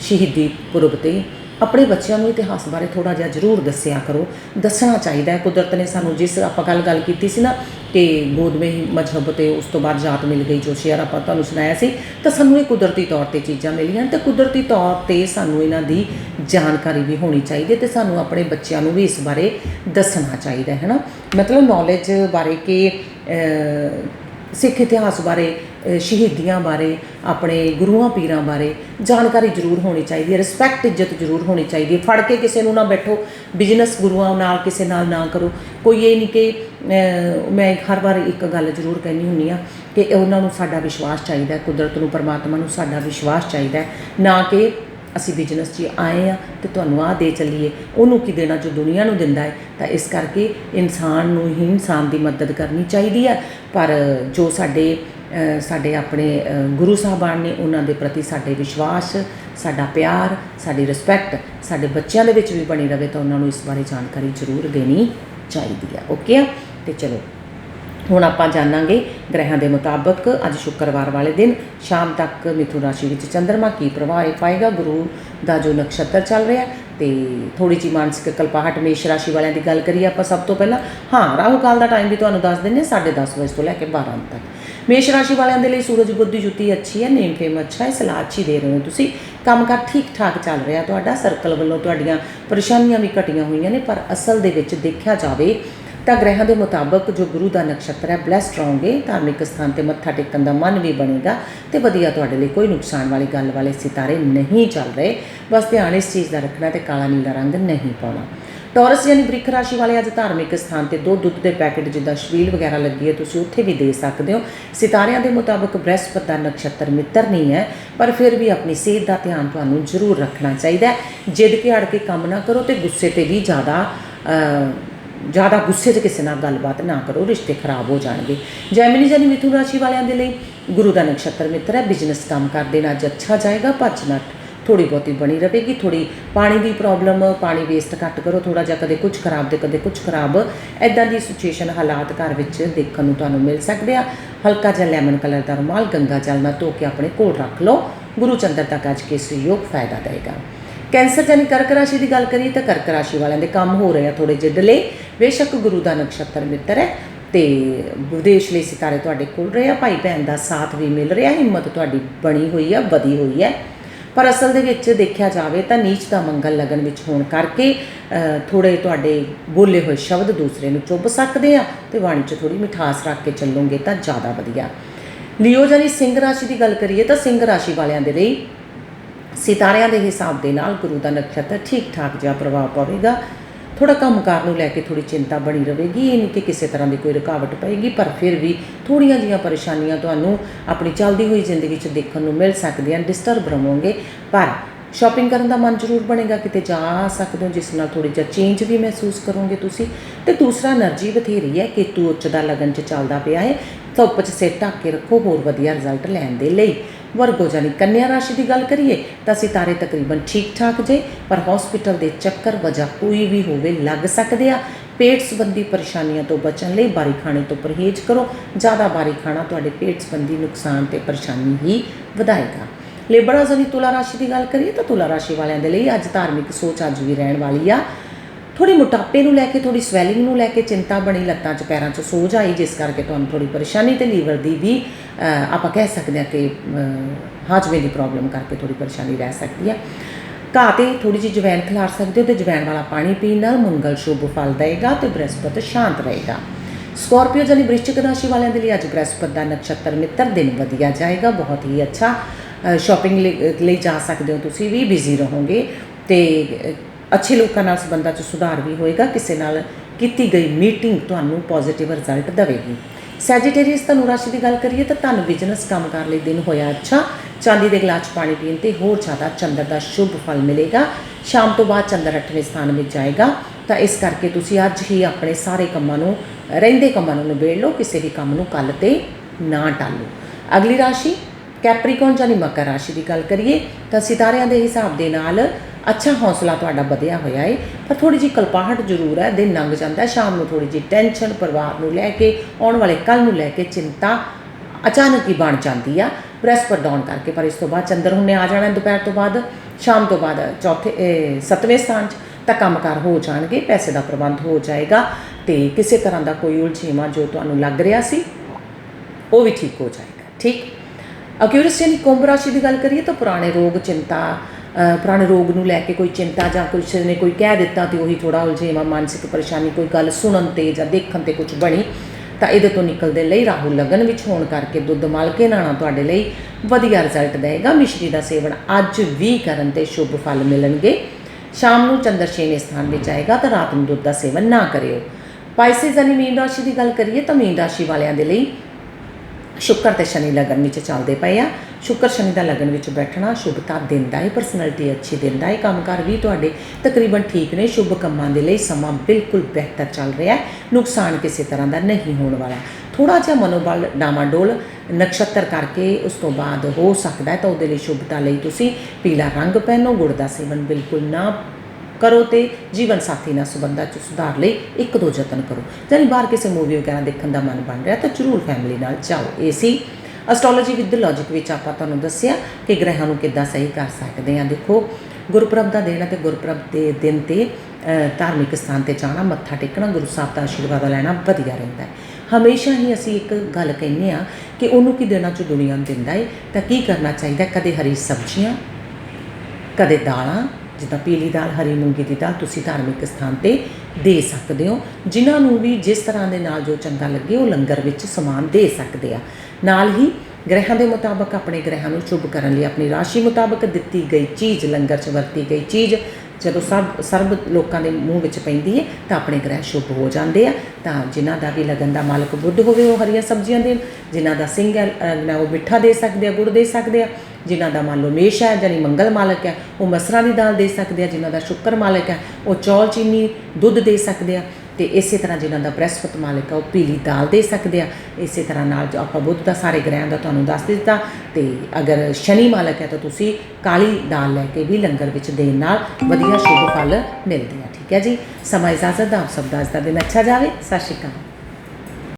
ਸ਼ਹੀਦੀ ਪੁਰਬ ਤੇ ਆਪਣੇ ਬੱਚਿਆਂ ਨੂੰ ਇਤਿਹਾਸ ਬਾਰੇ ਥੋੜਾ ਜਿਹਾ ਜ਼ਰੂਰ ਦੱਸਿਆ ਕਰੋ। ਦੱਸਣਾ ਚਾਹੀਦਾ ਹੈ। ਕੁਦਰਤ ਨੇ ਸਾਨੂੰ ਜਿਸ ਆਪਾਂ ਗੱਲ ਗੱਲ ਕੀਤੀ ਸੀ ਨਾ ਕਿ ਗੋਦਵੇਂ ਮਜ਼ਹਬ ਤੇ ਉਸ ਤੋਂ ਬਾਅਦ ਜਾਤ ਮਿਲ ਗਈ ਜੋ ਸ਼ੇਅਰ ਆਪਾਂ ਤੁਹਾਨੂੰ ਸੁਣਾਇਆ ਸੀ, ਤਾਂ ਸਾਨੂੰ ਇਹ ਕੁਦਰਤੀ ਤੌਰ ਤੇ ਚੀਜ਼ਾਂ ਮਿਲੀਆਂ ਤੇ ਕੁਦਰਤੀ ਤੌਰ ਤੇ ਸਾਨੂੰ ਇਹਨਾਂ ਦੀ ਜਾਣਕਾਰੀ ਵੀ ਹੋਣੀ ਚਾਹੀਦੀ ਹੈ ਤੇ ਸਾਨੂੰ ਆਪਣੇ ਬੱਚਿਆਂ ਨੂੰ ਵੀ ਇਸ ਬਾਰੇ ਦੱਸਣਾ ਚਾਹੀਦਾ ਹੈ ਨਾ ਮਤਲਬ ਨੌਲੇਜ ਬਾਰੇ ਕਿ ਸਿੱਖ ਇਤਿਹਾਸ ਬਾਰੇ ਸ਼ਹੀਦੀਆਂ ਬਾਰੇ, ਆਪਣੇ ਗੁਰੂਆਂ ਪੀਰਾਂ ਬਾਰੇ ਜਾਣਕਾਰੀ ਜ਼ਰੂਰ ਹੋਣੀ ਚਾਹੀਦੀ ਹੈ ਰਿਸਪੈਕਟ ਇੱਜ਼ਤ ਜ਼ਰੂਰ ਹੋਣੀ ਚਾਹੀਦੀ ਹੈ। ਫੜ ਕੇ ਕਿਸੇ ਨੂੰ ਨਾ ਬੈਠੋ ਬਿਜ਼ਨਸ ਗੁਰੂਆਂ ਨਾਲ ਕਿਸੇ ਨਾਲ ਨਾ ਕਰੋ। ਕੋਈ ਇਹ ਨਹੀਂ ਕਿ ਮੈਂ ਹਰ ਵਾਰ ਇੱਕ ਗੱਲ ਜ਼ਰੂਰ ਕਹਿੰਦੀ ਹੁੰਨੀ ਆ ਕਿ ਉਹਨਾਂ ਨੂੰ ਸਾਡਾ ਵਿਸ਼ਵਾਸ ਚਾਹੀਦਾ ਹੈ, ਕੁਦਰਤ ਨੂੰ, ਪਰਮਾਤਮਾ ਨੂੰ ਸਾਡਾ ਵਿਸ਼ਵਾਸ ਚਾਹੀਦਾ ਹੈ। ਨਾ ਕਿ ਅਸੀਂ ਬਿਜ਼ਨਸ 'ਚ ਆਏ ਆ ਤੇ ਤੁਹਾਨੂੰ ਆਹ ਦੇ ਚੱਲੀਏ। ਉਹਨੂੰ ਕੀ ਦੇਣਾ ਜੋ ਦੁਨੀਆ ਨੂੰ ਦਿੰਦਾ ਹੈ? ਤਾਂ ਇਸ ਕਰਕੇ ਇਨਸਾਨ ਨੂੰ ਹੀ ਇਨਸਾਨ ਦੀ ਮਦਦ ਕਰਨੀ ਚਾਹੀਦੀ ਹੈ। ਪਰ ਜੋ ਸਾਡੇ ਸਾਡੇ ਆਪਣੇ ਗੁਰੂ ਸਾਹਿਬਾਨ ਨੇ ਉਹਨਾਂ ਦੇ ਪ੍ਰਤੀ ਸਾਡੇ ਵਿਸ਼ਵਾਸ, ਸਾਡਾ ਪਿਆਰ, ਸਾਡੀ ਰਿਸਪੈਕਟ ਸਾਡੇ ਬੱਚਿਆਂ ਦੇ ਵਿੱਚ ਵੀ ਬਣੀ ਰਹੇ ਤਾਂ ਉਹਨਾਂ ਨੂੰ ਇਸ ਬਾਰੇ ਜਾਣਕਾਰੀ ਜ਼ਰੂਰ ਦੇਣੀ ਚਾਹੀਦੀ ਹੈ। ਓਕੇ ਆ? ਤੇ ਚਲੋ, ਹੁਣ ਆਪਾਂ ਜਾਣਾਂਗੇ ਗ੍ਰਹਿਾਂ ਦੇ ਮੁਤਾਬਕ ਅੱਜ ਸ਼ੁੱਕਰਵਾਰ ਵਾਲੇ ਦਿਨ, ਸ਼ਾਮ ਤੱਕ ਮਿਥੁਨ ਰਾਸ਼ੀ ਵਿੱਚ ਚੰ드ਰਮਾ ਕੀ ਪ੍ਰਭਾਵ ਪਾਏਗਾ? ਗੁਰੂ ਦਾ ਜੋ ਨਕਸ਼ਤਰ ਚੱਲ ਰਿਹਾ ਤੇ ਥੋੜੀ ਜਿਹੀ ਮਾਨਸਿਕ ਕਲਪਾਹਟ ਮੇਸ਼ ਰਾਸ਼ੀ ਵਾਲਿਆਂ ਦੀ ਗੱਲ ਕਰੀਏ ਆਪਾਂ ਸਭ ਤੋਂ ਪਹਿਲਾਂ। ਹਾਂ, ਰਾਹੂ ਕਾਲ ਦਾ ਟਾਈਮ ਵੀ ਤੁਹਾਨੂੰ ਦੱਸ ਦਿੰਦੇ 10:30 ਵਜੇ ਤੋਂ ਲੈ ਕੇ 12 ਤੱਕ। ਮੇਸ਼ ਰਾਸ਼ੀ ਵਾਲਿਆਂ ਦੇ ਲਈ ਸੂਰਜ ਬੁੱਧੀ ਜੁੱਤੀ ਅੱਛੀ ਹੈ ਨੇਮ ਫੇਮ ਅੱਛਾ ਹੈ ਸਲਾਹ ਅੱਛੀ ਦੇ ਰਹੇ ਹੋ ਤੁਸੀਂ। ਕੰਮਕਾਰ ਠੀਕ ਠਾਕ ਚੱਲ ਰਿਹਾ ਤੁਹਾਡਾ ਸਰਕਲ ਵੱਲੋਂ ਤੁਹਾਡੀਆਂ ਪਰੇਸ਼ਾਨੀਆਂ ਵੀ ਘਟੀਆਂ ਹੋਈਆਂ ਨੇ, ਪਰ ਅਸਲ ਦੇ ਵਿੱਚ ਦੇਖਿਆ ਜਾਵੇ ਤਾਂ ਗ੍ਰਹਿਾਂ ਦੇ ਮੁਤਾਬਕ ਜੋ ਗੁਰੂ ਦਾ ਨਕਸ਼ਤਰ ਹੈ ਬਲੈਸਡ ਰਹੋਗੇ ਧਾਰਮਿਕ ਸਥਾਨ ਤੇ ਮੱਥਾ ਟੇਕਣ ਦਾ ਮਨ ਵੀ ਬਣੇਗਾ ਤੇ ਵਧੀਆ ਤੁਹਾਡੇ ਲਈ ਕੋਈ ਨੁਕਸਾਨ ਵਾਲੀ ਗੱਲ ਵਾਲੇ ਸਿਤਾਰੇ ਨਹੀਂ ਚੱਲ ਰਹੇ। ਬਸ ਧਿਆਨ ਇਸ ਚੀਜ਼ ਦਾ ਰੱਖਣਾ ਤੇ ਕਾਲਾ ਨੀਲਾ ਰੰਗ ਨਹੀਂ ਪਾਉਣਾ। ਟੌਰਸ ਯਾਨੀ ਬ੍ਰਿਖ ਰਾਸ਼ੀ ਵਾਲੇ ਅੱਜ ਧਾਰਮਿਕ ਸਥਾਨ ਤੇ ਦੋ ਦੁੱਧ ਦੇ ਪੈਕੇਟ ਜਿੱਦਾਂ ਸ਼ਵੀਲ ਵਗੈਰਾ ਲੱਗੀ ਹੈ, ਤੁਸੀਂ ਉੱਥੇ ਵੀ ਦੇ ਸਕਦੇ ਹੋ। ਸਿਤਾਰਿਆਂ ਦੇ ਮੁਤਾਬਕ ਬ੍ਰਹਿਸਪਤ ਦਾ ਨਕਸ਼ਤਰ ਮਿੱਤਰ ਨਹੀਂ ਹੈ, ਪਰ ਫਿਰ ਵੀ ਆਪਣੀ ਸਿਹਤ ਦਾ ਧਿਆਨ ਤੁਹਾਨੂੰ ਜ਼ਰੂਰ ਰੱਖਣਾ ਚਾਹੀਦਾ ਹੈ। ਜਿੱਦ ਕੇ ਅੜ ਕੇ ਕੰਮ ਨਾ ਕਰੋ ਤੇ ਗੁੱਸੇ ਤੇ ਵੀ ਜ਼ਿਆਦਾ ਜ਼ਿਆਦਾ ਗੁੱਸੇ 'ਚ ਕਿਸੇ ਨਾਲ ਗੱਲਬਾਤ ਨਾ ਕਰੋ, ਰਿਸ਼ਤੇ ਖਰਾਬ ਹੋ ਜਾਣਗੇ। ਜੈਮਿਨੀ ਜਾਨੀ ਮਿਥੁਨ ਰਾਸ਼ੀ ਵਾਲਿਆਂ ਦੇ ਲਈ ਗੁਰੂ ਦਾ ਨਕਸ਼ਤਰ ਮਿੱਤਰ ਹੈ, ਬਿਜ਼ਨਸ ਕੰਮ ਕਰਦੇ ਨਾਲ ਅੱਜ ਅੱਛਾ ਜਾਏਗਾ, ਭੱਜ ਨੱਠ ਥੋੜੀ ਬਹੁਤੀ ਬਣੀ ਰਹੇਗੀ ਥੋੜੀ ਪਾਣੀ ਦੀ ਪ੍ਰੋਬਲਮ ਪਾਣੀ ਵੇਸਟ ਘੱਟ ਕਰੋ ਥੋੜਾ ਜਿਹਾ ਕਦੇ ਕੁਝ ਖਰਾਬ ਤੇ ਕਦੇ ਕੁਝ ਖਰਾਬ। ਐਦਾਂ ਦੀ ਸਿਚੁਏਸ਼ਨ ਹਾਲਾਤ ਘਰ ਵਿੱਚ ਦੇਖਣ ਨੂੰ ਤੁਹਾਨੂੰ ਮਿਲ ਸਕਦੇ ਆ। ਹਲਕਾ ਜਿਹਾ ਲੈਮਨ ਕਲਰ ਦਾ ਰੁਮਾਲ ਗੰਗਾ ਜਲ ਨਾਲ ਧੋ ਕੇ ਆਪਣੇ ਕੋਲ ਰੱਖ ਲਓ। ਗੁਰੂ ਚੰਦਰ ਤੱਕ ਅੱਜ ਕੇ ਸਹਿਯੋਗ ਫਾਇਦਾ ਦੇਗਾ। ਕੈਂਸਰ ਜਾਨੀ ਕਰਕ ਰਾਸ਼ੀ ਦੀ ਗੱਲ ਕਰੀਏ ਤਾਂ ਕਰਕ ਰਾਸ਼ੀ ਵਾਲਿਆਂ ਦੇ ਕੰਮ ਹੋ ਰਹੇ ਆ ਥੋੜੇ ਜਿਹੇ ਡਿਲੇ ਬੇਸ਼ੱਕ ਗੁਰੂ ਦਾ ਨਕਸ਼ਤਰ ਮਿੱਤਰ ਹੈ ਤੇ ਵਿਦੇਸ਼ ਲਈ ਸਿਤਾਰੇ ਤੁਹਾਡੇ ਕੋਲ ਰਹੇ ਆ। ਭਾਈ ਭੈਣ ਦਾ ਸਾਥ ਵੀ ਮਿਲ ਰਿਹਾ, ਹਿੰਮਤ ਤੁਹਾਡੀ ਬਣੀ ਹੋਈ ਆ, ਵਧੀ ਹੋਈ ਹੈ। ਪਰ ਅਸਲ ਦੇ ਵਿੱਚ ਦੇਖਿਆ ਜਾਵੇ ਤਾਂ ਨੀਚ ਦਾ ਮੰਗਲ ਲਗਨ ਵਿੱਚ ਹੋਣ ਕਰਕੇ ਥੋੜੇ ਤੁਹਾਡੇ ਬੋਲੇ ਹੋਏ ਸ਼ਬਦ ਦੂਸਰੇ ਨੂੰ ਚੁੱਭ ਸਕਦੇ ਆ ਤੇ ਬਾਣੀ 'ਚ ਥੋੜੀ ਮਿਠਾਸ ਰੱਖ ਕੇ ਚੱਲੋਗੇ ਤਾਂ ਜ਼ਿਆਦਾ ਵਧੀਆ। ਲਿਓ ਜਾਨੀ ਸਿੰਘ ਰਾਸ਼ੀ ਦੀ ਗੱਲ ਕਰੀਏ ਤਾਂ ਸਿੰਘ ਰਾਸ਼ੀ ਵਾਲਿਆਂ ਦੇ ਲਈ ਸਿਤਾਰਿਆਂ ਦੇ ਹਿਸਾਬ ਦੇ ਨਾਲ ਗੁਰੂ ਦਾ ਨਕਸ਼ਤਰ ਠੀਕ ਠਾਕ ਜਿਹਾ ਪ੍ਰਭਾਵ ਪਵੇਗਾ। ਥੋੜਾ ਕੰਮਕਾਰ ਨੂੰ ਲੈ ਕੇ ਥੋੜੀ ਚਿੰਤਾ ਬਣੀ ਰਹੇਗੀ, ਇਹ ਕਿ ਕਿਸੇ ਤਰ੍ਹਾਂ ਦੀ ਕੋਈ ਰੁਕਾਵਟ ਪਏਗੀ, ਪਰ ਫਿਰ ਵੀ ਥੋੜੀਆਂ ਜੀਆਂ ਪਰੇਸ਼ਾਨੀਆਂ ਤੁਹਾਨੂੰ ਆਪਣੀ ਚੱਲਦੀ ਹੋਈ ਜ਼ਿੰਦਗੀ 'ਚ ਦੇਖਣ ਨੂੰ ਮਿਲ ਸਕਦੀਆਂ ਡਿਸਟਰਬ ਰਹੋਗੇ। ਪਰ ਸ਼ਾਪਿੰਗ ਕਰਨ ਦਾ ਮਨ ਜ਼ਰੂਰ ਬਣੇਗਾ, ਕਿਤੇ ਜਾ ਸਕਦੇ ਹੋ, ਜਿਸ ਨਾਲ ਥੋੜੀ ਜਿਹਾ ਚੇਂਜ ਵੀ ਮਹਿਸੂਸ ਕਰੋਗੇ ਤੁਸੀਂ। ਤੇ ਦੂਸਰਾ એનર્ਜੀ ਬਥੇਰੀ ਹੈ ਕੇਤੂ ਉੱਚ ਦਾ ਲਗਨ 'ਚ ਚੱਲਦਾ ਪਿਆ ਹੈ। ਧੁੱਪ 'ਚ ਸਿਰ ਢੱਕ ਕੇ ਰੱਖੋ, ਹੋਰ ਵਧੀਆ ਰਿਜ਼ਲਟ ਲੈਣ ਦੇ ਲਈ। ਵਰਗੋ ਜਾਨੀ ਕੰਨਿਆ ਰਾਸ਼ੀ ਦੀ ਗੱਲ ਕਰੀਏ, ਤਾਂ ਸਿਤਾਰੇ ਤਕਰੀਬਨ ਠੀਕ ਠਾਕ ਜੇ, ਪਰ ਹਸਪੀਟਲ ਦੇ ਚੱਕਰ ਵਜ੍ਹਾ ਕੋਈ ਵੀ ਹੋਵੇ ਲੱਗ ਸਕਦੇ ਆ। ਪੇਟ ਸੰਬੰਧੀ ਪਰੇਸ਼ਾਨੀਆਂ ਤੋਂ ਬਚਣ ਲਈ ਬਾਰੀ ਖਾਣੇ ਤੋਂ ਪਰਹੇਜ਼ ਕਰੋ। ਜ਼ਿਆਦਾ ਬਾਰੀ ਖਾਣਾ ਤੁਹਾਡੇ ਪੇਟ ਸੰਬੰਧੀ ਨੁਕਸਾਨ ਤੇ ਪਰੇਸ਼ਾਨੀ ਹੀ ਵਧਾਏਗਾ। ਲਿਬੜਾ ਜਾਨੀ ਤੁਲਾ ਰਾਸ਼ੀ ਦੀ ਗੱਲ ਕਰੀਏ, ਤਾਂ ਤੁਲਾ ਰਾਸ਼ੀ ਵਾਲਿਆਂ ਦੇ ਲਈ ਅੱਜ ਧਾਰਮਿਕ ਸੋਚ ਅੱਜ ਵੀ ਰਹਿਣ ਵਾਲੀ ਆ। ਥੋੜੀ ਮੋਟਾਪੇ ਨੂੰ ਲੈ ਕੇ ਥੋੜੀ ਸਵੈਲਿੰਗ ਨੂੰ ਲੈ ਕੇ ਚਿੰਤਾ ਬਣੀ ਲੱਤਾਂ 'ਚ ਪੈਰਾਂ 'ਚ ਸੋਜ ਆਈ ਜਿਸ ਕਰਕੇ ਤੁਹਾਨੂੰ ਥੋੜੀ ਪਰੇਸ਼ਾਨੀ ਤੇ ਲੀਵਰ ਦੀ ਵੀ ਆਪਾਂ ਕਹਿ ਸਕਦੇ ਹਾਂ ਕਿ ਅਹ, ਹਾਜਮੇ ਦੀ ਪ੍ਰੋਬਲਮ ਕਰਕੇ ਥੋੜੀ ਪਰੇਸ਼ਾਨੀ ਰਹਿ ਸਕਦੀ ਹੈ ਘਾਹ ਤੇ ਥੋੜੀ ਜਿਹੀ ਜਵੈਣ ਖਿਲਾਰ ਸਕਦੇ ਹੋ ਤੇ ਜਵੈਣ ਵਾਲਾ ਪਾਣੀ ਪੀਣ ਨਾਲ ਮੰਗਲ ਸ਼ੁਭ ਫਲ ਦੇਗਾ ਤੇ ਬ੍ਰਹਸਪਤ ਸ਼ਾਂਤ ਰਹੇਗਾ। ਸਕੋਰਪੀਓ ਜਾਨੀ ਵ੍ਰਿਸ਼ਚਿਕ ਰਾਸ਼ੀ ਵਾਲਿਆਂ ਦੇ ਲਈ ਅੱਜ ਬ੍ਰਹਸਪਤ ਦਾ ਨਕਸ਼ਤਰ ਮਿੱਤਰ ਦਿਨ ਵਧੀਆ ਜਾਏਗਾ ਬਹੁਤ ਹੀ ਅੱਛਾ ਸ਼ਾਪਿੰਗ ਲਈ ਜਾ ਸਕਦੇ ਹੋ ਤੁਸੀਂ ਵੀ ਬਿਜ਼ੀ ਰਹੋਗੇ ਤੇ ਅੱਛੇ ਲੋਕਾਂ ਨਾਲ ਸੰਬੰਧਾਂ 'ਚ ਸੁਧਾਰ ਵੀ ਹੋਏਗਾ, ਕਿਸੇ ਨਾਲ ਕੀਤੀ ਗਈ ਮੀਟਿੰਗ ਤੁਹਾਨੂੰ ਪੋਜ਼ਿਟਿਵ ਰਿਜ਼ਲਟ ਦੇਵੇਗੀ। ਸੈਜੀਟੇਰੀਅਸ ਧਨੁ ਰਾਸ਼ੀ ਦੀ ਗੱਲ ਕਰੀਏ ਤਾਂ ਧਨ ਬਿਜ਼ਨਸ ਕੰਮ ਕੰਮਕਾਰ ਲਈ ਦਿਨ ਹੋਇਆ ਅੱਛਾ। ਚਾਂਦੀ ਦੇ ਗਲਾਸ 'ਚ ਪਾਣੀ ਪੀਣ ਤੇ ਹੋਰ ਜ਼ਿਆਦਾ ਚੰਦਰ ਦਾ ਸ਼ੁਭ ਫਲ ਮਿਲੇਗਾ। ਸ਼ਾਮ ਤੋਂ ਬਾਅਦ ਚੰਦਰ 8ਵੇਂ ਸਥਾਨ ਵਿੱਚ ਜਾਏਗਾ। ਤਾਂ ਇਸ ਕਰਕੇ ਤੁਸੀਂ ਅੱਜ ਹੀ ਆਪਣੇ ਸਾਰੇ ਕੰਮਾਂ ਨੂੰ, ਰਹਿੰਦੇ ਕੰਮਾਂ ਨੂੰ ਨਿਬੇੜ ਲਓ, ਕਿਸੇ ਵੀ ਕੰਮ ਨੂੰ ਕੱਲ ਤੇ ਨਾ ਟਾਲੋ। ਅਗਲੀ ਰਾਸ਼ੀ ਕੈਪਰੀਕੌਨ ਜਾਨੀ ਮਕਰ ਰਾਸ਼ੀ ਦੀ ਗੱਲ ਕਰੀਏ ਤਾਂ ਸਿਤਾਰਿਆਂ ਦੇ ਹਿਸਾਬ ਦੇ ਨਾਲ ਅੱਛਾ ਹੌਸਲਾ ਤੁਹਾਡਾ ਵਧਿਆ ਹੋਇਆ ਏ, ਪਰ ਥੋੜੀ ਜਿਹੀ ਕਲਪਾਹਟ ਜ਼ਰੂਰ ਹੈ, ਦਿਨ ਲੰਘ ਜਾਂਦਾ ਸ਼ਾਮ ਨੂੰ ਥੋੜੀ ਜਿਹੀ ਟੈਨਸ਼ਨ ਪਰਿਵਾਰ ਨੂੰ ਲੈ ਕੇ, ਆਉਣ ਵਾਲੇ ਕੱਲ ਨੂੰ ਲੈ ਕੇ ਚਿੰਤਾ ਅਚਾਨਕ ਹੀ ਬਣ ਜਾਂਦੀ ਆ ਬ੍ਰਹਸਪਤ ਡਾਊਨ ਕਰਕੇ, ਪਰ ਇਸ ਤੋਂ ਬਾਅਦ ਚੰਦਰ ਹੁਣੇ ਆ ਜਾਣਾ ਦੁਪਹਿਰ ਤੋਂ ਬਾਅਦ, ਸ਼ਾਮ ਤੋਂ ਬਾਅਦ ਚੌਥੇ ਇਹ ਸੱਤਵੇਂ ਸਥਾਨ 'ਚ, ਤਾਂ ਕੰਮਕਾਰ ਹੋ ਜਾਣਗੇ, ਪੈਸੇ ਦਾ ਪ੍ਰਬੰਧ ਹੋ ਜਾਏਗਾ, ਤੇ ਕਿਸੇ ਤਰ੍ਹਾਂ ਦਾ ਕੋਈ ਉਲਝੇਵਾ ਜੋ ਤੁਹਾਨੂੰ ਲੱਗ ਰਿਹਾ ਸੀ, ਉਹ ਵੀ ਠੀਕ ਹੋ ਜਾਏਗਾ, ਠੀਕ? ਅਕਿਊਰਸ ਯਾਨੀ ਕੁੰਭ ਰਾਸ਼ੀ ਦੀ ਗੱਲ ਕਰੀਏ ਤਾਂ ਪੁਰਾਣੇ ਰੋਗ, ਚਿੰਤਾ ਪੁਰਾਣੇ ਰੋਗ ਨੂੰ ਲੈ ਕੇ ਕੋਈ ਚਿੰਤਾ ਜਾਂ ਕੁਛ ਨੇ ਕੋਈ ਕਹਿ ਦਿੱਤਾ ਤੇ ਉਹੀ ਥੋੜਾ ਉਲਝੇਵਾ, ਮਾਨਸਿਕ ਪਰੇਸ਼ਾਨੀ, ਕੋਈ ਗੱਲ ਸੁਣਨ ਤੇ ਜਾਂ ਦੇਖਣ ਤੇ ਕੁਝ ਬਣੀ, ਤਾਂ ਇਹਦੇ ਤੋਂ ਨਿਕਲਦੇ ਲਈ ਰਾਹੂ ਲਗਨ ਵਿੱਚ ਹੋਣ ਕਰਕੇ ਦੁੱਧ ਮਲ ਕੇ ਨਾਣਾ ਤੁਹਾਡੇ ਲਈ ਵਧੀਆ ਰਿਜ਼ਲਟ ਦੇਵੇਗਾ। ਮਿਸ਼ਰੀ ਦਾ ਸੇਵਨ ਅੱਜ ਵੀ ਕਰਨ ਤੇ ਸ਼ੁਭ ਫਲ ਮਿਲਣਗੇ। ਸ਼ਾਮ ਨੂੰ ਚੰਦਰ ਛੇਵੇਂ ਸਥਾਨ ਵਿੱਚ ਆਏਗਾ ਤਾਂ ਰਾਤ ਨੂੰ ਦੁੱਧ ਦਾ ਸੇਵਨ ਨਾ ਕਰਿਓ। ਪਾਈਸਿਸ ਯਾਨੀ ਮੀਨ ਰਾਸ਼ੀ ਦੀ ਗੱਲ ਕਰੀਏ ਤਾਂ ਮੀਨ ਰਾਸ਼ੀ ਵਾਲਿਆਂ ਦੇ ਲਈ ਸ਼ੁੱਕਰ ਤੇ ਸ਼ਨੀ ਲਗਨ ਵਿੱਚ ਚੱਲਦੇ ਪਏ ਆ। ਸ਼ੁੱਕਰ ਸ਼ਨੀ ਦਾ ਲਗਨ ਵਿੱਚ ਬੈਠਣਾ ਸ਼ੁਭਤਾ ਦਿੰਦਾ ਹੈ ਪਰਸਨੈਲਿਟੀ ਅੱਛੀ ਦਿੰਦਾ ਹੈ ਕੰਮਕਾਰ ਵੀ ਤੁਹਾਡੇ ਤਕਰੀਬਨ ਠੀਕ ਨੇ, ਸ਼ੁਭ ਕੰਮਾਂ ਦੇ ਲਈ ਸਮਾਂ ਬਿਲਕੁਲ ਬਿਹਤਰ ਚੱਲ ਰਿਹਾ ਹੈ ਨੁਕਸਾਨ ਕਿਸੇ ਤਰ੍ਹਾਂ ਦਾ ਨਹੀਂ ਹੋਣ ਵਾਲਾ। ਥੋੜਾ ਜਿਹਾ ਮਨੋਬਲ ਡਾਮਾਡੋਲ ਨਕਸ਼ਤਰ ਕਰਕੇ ਉਸ ਤੋਂ ਬਾਅਦ ਹੋ ਸਕਦਾ ਹੈ ਤਾਂ ਉਹਦੇ ਲਈ ਸ਼ੁਭਤਾ ਲਈ ਤੁਸੀਂ ਪੀਲਾ ਰੰਗ ਪਹਿਨੋ, ਗੁੜ ਦਾ ਸੇਵਨ ਬਿਲਕੁਲ ਨਾ ਕਰੋ ਤੇ ਜੀਵਨ ਸਾਥੀ ਨਾਲ ਸੰਬੰਧਾਂ 'ਚ ਸੁਧਾਰ ਲਈ ਇੱਕ ਦੋ ਯਤਨ ਕਰੋ। ਜਾਨੀ ਬਾਹਰ ਕਿਸੇ ਮੂਵੀ ਵਗੈਰਾ ਦੇਖਣ ਦਾ ਮਨ ਬਣ ਰਿਹਾ ਤਾਂ ਜ਼ਰੂਰ ਫੈਮਿਲੀ ਨਾਲ ਜਾਓ। ਇਹ ਸੀ ਐਸਟ੍ਰੋਲੋਜੀ ਵਿਦ ਲੌਜੀਕ ਵਿੱਚ ਆਪਾਂ ਤੁਹਾਨੂੰ ਦੱਸਿਆ ਕਿ ਗ੍ਰਹਿਾਂ ਨੂੰ ਕਿੱਦਾਂ ਸਹੀ ਕਰ ਸਕਦੇ ਹਾਂ। ਦੇਖੋ, ਗੁਰਪੁਰਬ ਦਾ ਦਿਨ ਹੈ ਤੇ ਗੁਰਪੁਰਬ ਦੇ ਦਿਨ ਤੇ ਧਾਰਮਿਕ ਸਥਾਨ ਤੇ ਜਾਣਾ, ਮੱਥਾ ਟੇਕਣਾ, ਗੁਰੂ ਸਾਹਿਬ ਦਾ ਆਸ਼ੀਰਵਾਦ ਲੈਣਾ ਵਧੀਆ ਰਹਿੰਦਾ ਹੈ। ਹਮੇਸ਼ਾ ਹੀ ਅਸੀਂ ਇੱਕ ਗੱਲ ਕਹਿੰਦੇ ਆ ਕਿ ਉਹਨੂੰ ਕੀ ਦੇਣਾ ਚ ਦੁਨੀਆ ਨੂੰ ਦਿੰਦਾ ਹੈ ਤਾਂ ਕੀ ਕਰਨਾ ਚਾਹੀਦਾ ਕਦੇ ਹਰੀ ਸਬਜ਼ੀਆਂ, ਕਦੇ ਦਾਲਾਂ ਜਿੱਦਾਂ ਪੀਲੀ ਦਾਲ, ਹਰੀ ਮੂੰਗੀ ਦੀ ਦਾਲ ਤੁਸੀਂ ਧਾਰਮਿਕ ਸਥਾਨ ਤੇ ਦੇ ਸਕਦੇ ਹੋ। ਜਿਨ੍ਹਾਂ ਨੂੰ ਵੀ ਜਿਸ ਤਰ੍ਹਾਂ ਦੇ ਨਾਲ ਜੋ ਚੰਗਾ ਲੱਗੇ, ਉਹ ਲੰਗਰ ਵਿੱਚ ਸਮਾਨ ਦੇ ਸਕਦੇ ਆ। ਨਾਲ ਹੀ ਗ੍ਰਹਿਾਂ ਦੇ ਮੁਤਾਬਕ ਆਪਣੇ ਗ੍ਰਹਿਾਂ ਨੂੰ ਸ਼ੁਭ ਕਰਨ ਲਈ ਆਪਣੀ ਰਾਸ਼ੀ ਮੁਤਾਬਕ ਦਿੱਤੀ ਗਈ ਚੀਜ਼, ਲੰਗਰ 'ਚ ਵਰਤੀ ਗਈ ਚੀਜ਼, ਜਦੋਂ ਸਭ, ਸਰਬ ਲੋਕਾਂ ਦੇ ਮੂੰਹ ਵਿੱਚ ਪੈਂਦੀ ਹੈ ਤਾਂ ਆਪਣੇ ਗ੍ਰਹਿ ਸ਼ੁਭ ਹੋ ਜਾਂਦੇ ਆ। ਤਾਂ ਜਿਨ੍ਹਾਂ ਦਾ ਵੀ ਲਗਨ ਦਾ ਮਾਲਕ ਬੁੱਧ ਹੋਵੇ, ਉਹ ਹਰੀਆਂ ਸਬਜ਼ੀਆਂ ਦੇਣ। ਜਿਨ੍ਹਾਂ ਦਾ ਸਿੰਘ ਹੈ ਅਗਲਾ ਉਹ ਮਿੱਠਾ ਦੇ ਸਕਦੇ ਆ, ਗੁੜ ਦੇ ਸਕਦੇ ਆ। ਜਿਨ੍ਹਾਂ ਦਾ ਮੰਨ ਲਓ ਮੇਸ਼ ਹੈ ਜਾਨੀ ਮੰਗਲ ਮਾਲਕ ਹੈ, ਉਹ ਮਸਰਾਂ ਦੀ ਦਾਲ ਦੇ ਸਕਦੇ ਆ, ਜਿਨ੍ਹਾਂ ਦਾ ਸ਼ੁੱਕਰ ਮਾਲਕ ਹੈ, ਉਹ ਚੌਲ, ਚੀਨੀ, ਦੁੱਧ ਦੇ ਸਕਦੇ ਆ। ਤੇ ਇਸੇ ਤਰ੍ਹਾਂ ਜਿਨ੍ਹਾਂ ਦਾ ਬ੍ਰਹਿਸਪਤ ਮਾਲਕ ਹੈ, ਉਹ ਪੀਲੀ ਦਾਲ ਦੇ ਸਕਦੇ ਆ। ਇਸੇ ਤਰ੍ਹਾਂ ਨਾਲ ਜੋ ਆਪਾਂ ਬੁੱਧ ਦਾ ਸਾਰੇ ਗ੍ਰਹਿਾਂ ਦਾ ਤੁਹਾਨੂੰ ਦੱਸ ਦਿੱਤਾ, ਤੇ ਅਗਰ ਸ਼ਨੀ ਮਾਲਕ ਹੈ ਤਾਂ ਤੁਸੀਂ ਕਾਲੀ ਦਾਲ ਲੈ ਕੇ ਵੀ ਲੰਗਰ ਵਿੱਚ ਦੇਣ ਨਾਲ ਵਧੀਆ ਸ਼ੁਭ ਫਲ ਮਿਲਦੇ ਆ, ਠੀਕ ਹੈ ਜੀ? ਸਮਾਂ ਇਜਾਜ਼ਤ ਦਾ ਆਪ ਸਭ ਦਾ ਅੱਜ ਦਾ ਦਿਨ ਅੱਛਾ ਜਾਵੇ। ਸਤਿ ਸ਼੍ਰੀ ਅਕਾਲ।